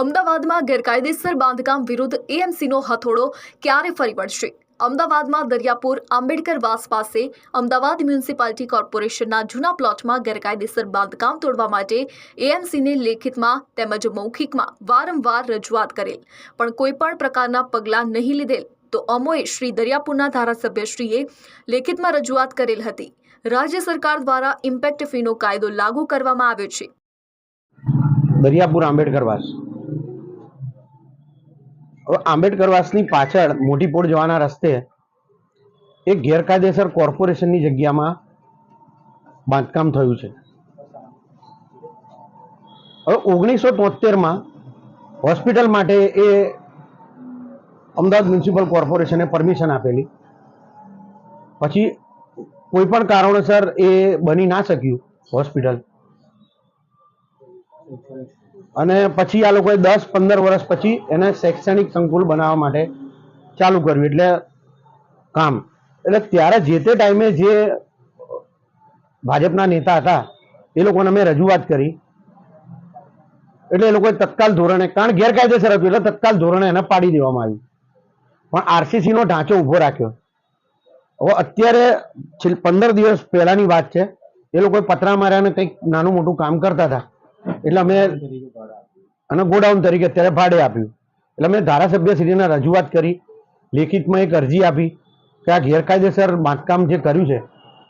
અમદાવાદમાં ગેરકાયદેસર બાંધકામ વિરુદ્ધ એએમસીનો હથોડો ક્યારે ફરી વળશે? અમદાવાદમાં દરિયાપુર આંબેડકર વાસ પાસે અમદાવાદ મ્યુનિસિપાલિટી કોર્પોરેશનના જૂના પ્લોટમાં ગેરકાયદેસર બાંધકામ તોડવા માટે એએમસીને લેખિતમાં તેમજ મૌખિકમાં વારંવાર રજૂઆત કરેલ. પણ કોઈ પણ પ્રકારના પગલાં નહીં લીધેલ તો અમોએ શ્રી દરિયાપુરના ધારાસભ્યશ્રીએ લેખિતમાં રજૂઆત કરેલ હતી. રાજ્ય સરકાર દ્વારા ઇમ્પેક્ટ ફીનો કાયદો લાગુ કરવામાં આવ્યો છે. દરિયાપુર આંબેડકરવાસ હવે આંબેડકરવાસની પાછળ મોટી પોળ જવાના રસ્તે એક ગેરકાયદેસર કોર્પોરેશનની જગ્યામાં બાંધકામ થયું છે. હવે ઓગણીસો તોતેરમાં હોસ્પિટલ માટે એ અમદાવાદ મ્યુનિસિપલ કોર્પોરેશને પરમિશન આપેલી. પછી કોઈ પણ કારણોસર એ બની ના શક્યું હોસ્પિટલ. અને પછી આ લોકોએ દસ, પંદર વર્ષ પછી એને શૈક્ષણિક સંકુલ બનાવવા માટે ચાલુ કર્યું, એટલે કામ. એટલે ત્યારે જે તે ટાઈમે જે ભાજપના નેતા હતા, એ લોકોને અમે રજૂઆત કરી. એટલે એ લોકોએ તત્કાલ ધોરણે, કારણ ગેરકાયદેસર હતું, એટલે તત્કાલ ધોરણે એને પાડી દેવામાં આવ્યું પણ આરસીસીનો ઢાંચો ઊભો રાખ્યો. હવે અત્યારે પંદર દિવસ પહેલાની વાત છે, એ લોકોએ પતરા માર્યાને કંઈક નાનું મોટું કામ કરતા હતા. એટલે અમે અને ગોડાઉન તરીકે અત્યારે ભાડે આપ્યું. એટલે અમે ધારાસભ્યશ્રીને રજૂઆત કરી લેખિતમાં એક અરજી આપી કે આ ગેરકાયદેસર બાંધકામ જે કર્યું છે